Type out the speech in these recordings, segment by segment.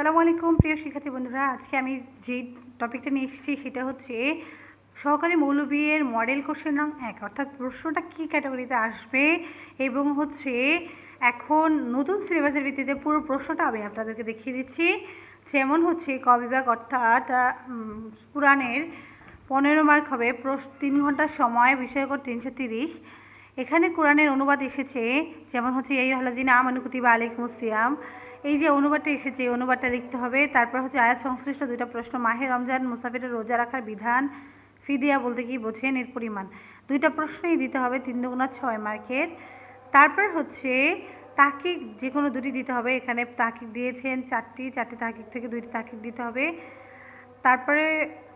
সালামু আলাইকুম, প্রিয় শিক্ষার্থী বন্ধুরা। আজকে আমি যেই টপিকটা নিয়ে এসেছি, সেটা হচ্ছে সহকারী মৌলবীর মডেল কোশ্চেন নং এক। অর্থাৎ প্রশ্নটা কী ক্যাটাগরিতে আসবে এবং হচ্ছে এখন নতুন সিলেবাসের ভিত্তিতে পুরো প্রশ্নটা আমি আপনাদেরকে দেখিয়ে দিচ্ছি। যেমন হচ্ছে ক বিভাগ, অর্থাৎ পুরাণের পনেরো মার্ক হবে তিন ঘণ্টার সময় বিষয়কর তিনশো তিরিশ। এখানে কোরআনের অনুবাদ এসেছে, যেমন হচ্ছে এই হলাজিনা আমানুকুতি বা আলাইকুম সিয়াম। এই যে অনুবাদটা এসেছে, এই অনুবাদটা লিখতে হবে। তারপর হচ্ছে আয়াত সংশ্লিষ্ট দুইটা প্রশ্ন। মাহে রমজান মুসাফিরের রোজা রাখার বিধান ফিদিয়া বলতে কি বোঝেন? এর পরিমাণ। দুইটা প্রশ্নই দিতে হবে, তিন দুগুণা ছয় মার্কের। তারপর হচ্ছে তাকিক যে কোনো দুটি দিতে হবে। এখানে তাকিক দিয়েছেন চারটি চারটি তাকিক থেকে দুইটি তাকিক দিতে হবে। তারপরে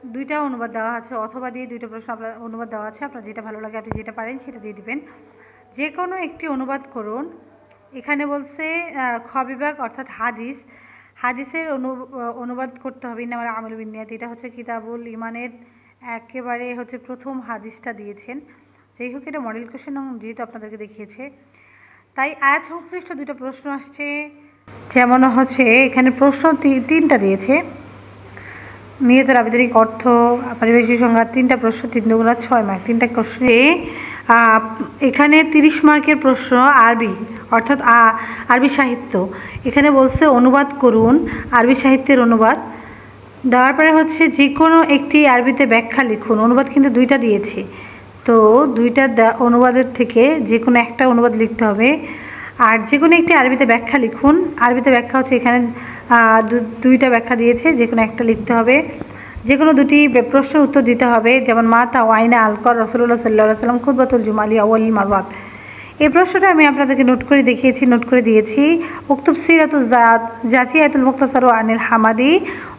দুইটা অনুবাদ দেওয়া আছে, অথবা দিয়ে দুইটা প্রশ্ন আপনার, অনুবাদ দেওয়া আছে। আপনার যেটা ভালো লাগে, আপনি যেটা পারেন, সেটা দিয়ে দিবেন। যে কোনো একটি অনুবাদ করুন। এখানে বলছে খ বিভাগ অর্থাৎ হাদিস। হাদিসের অনু অনুবাদ করতে হবে ইনামাল আমল বিনিয়াত এটা হচ্ছে কিতাবুল ইমানের একেবারে হচ্ছে প্রথম হাদিসটা দিয়েছেন। যাই হোক, এটা মডেল কোশ্চেন যেহেতু আপনাদেরকে দেখিয়েছে, তাই আয়াত সংশ্লিষ্ট দুটো প্রশ্ন আসছে। যেমন হচ্ছে, এখানে প্রশ্ন তিনটা দিয়েছে। নিহতের আবেদনিক অর্থ, পারিবেশিক সংজ্ঞা তিনটা প্রশ্ন, তিন ছয় মার্ক। তিনটা প্রশ্নে এখানে তিরিশ মার্কের প্রশ্ন, আরবি, অর্থাৎ আরবি সাহিত্য। এখানে বলছে, অনুবাদ করুন, আরবি সাহিত্যের অনুবাদ। দেওয়ার পরে হচ্ছে যে কোনো একটি আরবিতে ব্যাখ্যা লিখুন। অনুবাদ কিন্তু দুইটা দিয়েছে। তো দুইটা অনুবাদের থেকে যে কোনো একটা অনুবাদ লিখতে হবে। আর যে কোনো একটি আরবিতে ব্যাখ্যা লিখুন। আরবিতে ব্যাখ্যা হচ্ছে, এখানে দুইটা ব্যাখ্যা দিয়েছে যে কোনো একটা লিখতে হবে। যে কোনো দুটি প্রশ্নের উত্তর দিতে হবে যেমন মা তা ওয়াইনা আলকর রসুল্লাহ সাল্লাহ সাল্লাম খুদ্বাতুল জুমালি আউ্ল মারওয়াত। এই প্রশ্নটা আমি আপনাদেরকে নোট করে দেখিয়েছি নোট করে দিয়েছি। উক্তুব সিরাতুল জাত জাতিয়াতুল মুক্তাসর আনিল হামাদি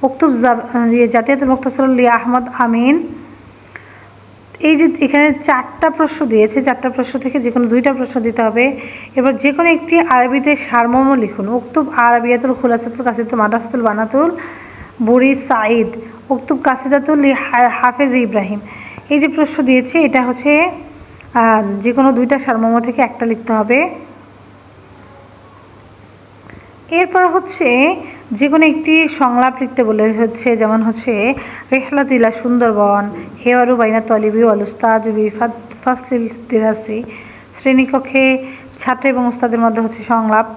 উক্তুব ইয়ে, জাতিয়াতুল মুক্তাসর লি আহমদ আমিন। এই যে এখানে চারটা প্রশ্ন দিয়েছে চারটা প্রশ্ন থেকে যে কোনো দুইটা প্রশ্ন দিতে হবে। এবার যে কোনো একটি আরবিতে সারমর্ম লিখুন। উক্তুব আরবিয়াতুল খুলাসাতুল কাসিদুল মাদাসতুল বানাতুল বুড়ি সাইদ উক্তুব কাসিদাতুল হাফেজ ইব্রাহিম। এই যে প্রশ্ন দিয়েছে, এটা হচ্ছে যে কোনো দুইটা সারমর্ম থেকে একটা লিখতে হবে। এরপর হচ্ছে, যে কোনো একটি সংলাপ লিখতে বলে হচ্ছে, যেমন হচ্ছে রেহলাতিলা সুন্দরবন হেওয়ারু বাইনা তলিবি অলুস্তাজবি ফাসলিল দিরাসি শ্রেণীকক্ষে ছাত্র এবং উস্তাদের মধ্যে হচ্ছে সংলাপ।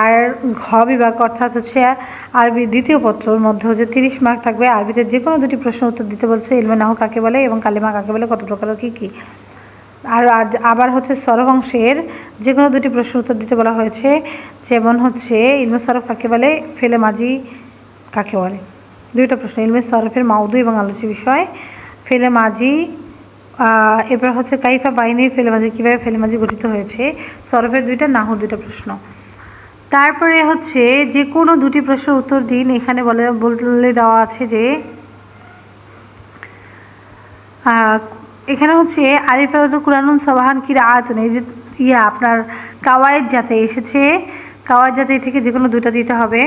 আর ঘ বিভাগ অর্থাৎ হচ্ছে আরবি দ্বিতীয় পত্রর মধ্যে হচ্ছে তিরিশ মার্ক থাকবে আরবিতে যে কোনো দুটি প্রশ্ন উত্তর দিতে বলছে ইলমে নাহ কাকে বলে এবং কালিমা কাকে বলে কত প্রকার কী কী। আর আবার হচ্ছে সরফ অংশের যে কোনো দুটি প্রশ্ন উত্তর দিতে বলা হয়েছে যেমন হচ্ছে ইলমে সরফ কাকে বলে ফেলে মাঝি কাকে বলে। দুইটা প্রশ্ন ইলমে সরফের মাউদু এবং আলোচ্য বিষয় ফেলে আহ, এরপর হচ্ছে কাইফা বাহিনীর ফেলে মাঝি কীভাবে ফেলে মাঝি গঠিত হয়েছে সরফের দুইটা নাহুর দুইটা প্রশ্ন। তারপরে হচ্ছে যে কোনো দুটি প্রশ্নের উত্তর দিন, এখানে বলে বলে দেওয়া আছে যে এখানে হচ্ছে আরিফাউল কুরানুন সবাহান কিরা আতন এই যে ইয়া, আপনার কাওয়ায়েদ যাচাই এসেছে, কাওয়ায়েদ যাচাই থেকে যে কোনো দুটো দিতে হবে।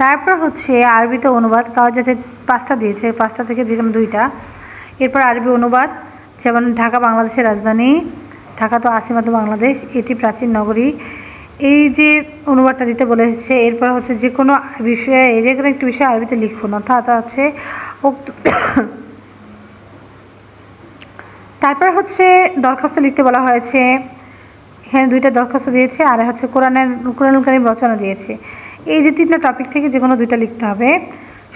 তারপর হচ্ছে আরবিতে অনুবাদ, কাওয়ায়েদ যাচাই পাঁচটা দিয়েছে, পাঁচটা থেকে যে কোনো দুইটা। এরপর আরবি অনুবাদ, যেমন ঢাকা বাংলাদেশের রাজধানী, ঢাকা তো আসিমাত বাংলাদেশ, এটি প্রাচীন নগরী এই যে অনুবাদটা দিতে বলেছে, এরপর হচ্ছে যে কোনো বিষয়ে যে কোনো একটি বিষয়ে আরবিতে লিখুন, অর্থাৎ উক্ত তারপর হচ্ছে দরখাস্ত লিখতে বলা হয়েছে। এখানে দুইটা দরখাস্ত দিয়েছে, আর হচ্ছে কোরআনের, কোরআনুল কারিম রচনা দিয়েছে। এই যে তিনটা টপিক থেকে যে কোনো দুইটা লিখতে হবে।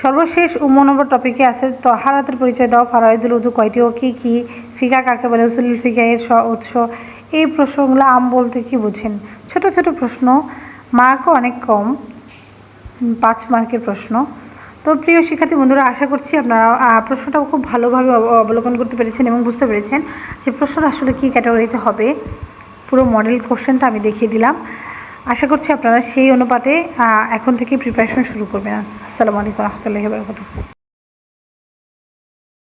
সর্বশেষ উম নম্বর টপিকে আছে তো তহারাতের পরিচয় দাও, ফারাইদুল উদু কয়টি ও কী কী, ফিকা কাকে বলে, উসুলুল ফিকা এর উৎস। এই প্রশ্নগুলো আম বলতে কি বুঝেন? ছোট ছোট প্রশ্ন মার্কও অনেক কম পাঁচ মার্কের প্রশ্ন। তো প্রিয় শিক্ষার্থী বন্ধুরা আশা করছি আপনারা আহ, প্রশ্নটা খুব ভালোভাবে অব- অবলোকন করতে পেরেছেন এবং বুঝতে পেরেছেন যে প্রশ্নটা আসলে কী ক্যাটাগরিতে হবে। পুরো মডেল কোশ্চেনটা আমি দেখিয়ে দিলাম। আশা করছি আপনারা সেই অনুপাতে এখন থেকে প্রিপারেশন শুরু করবেন। আসসালামু আলাইকুম রহমতুল্লাহি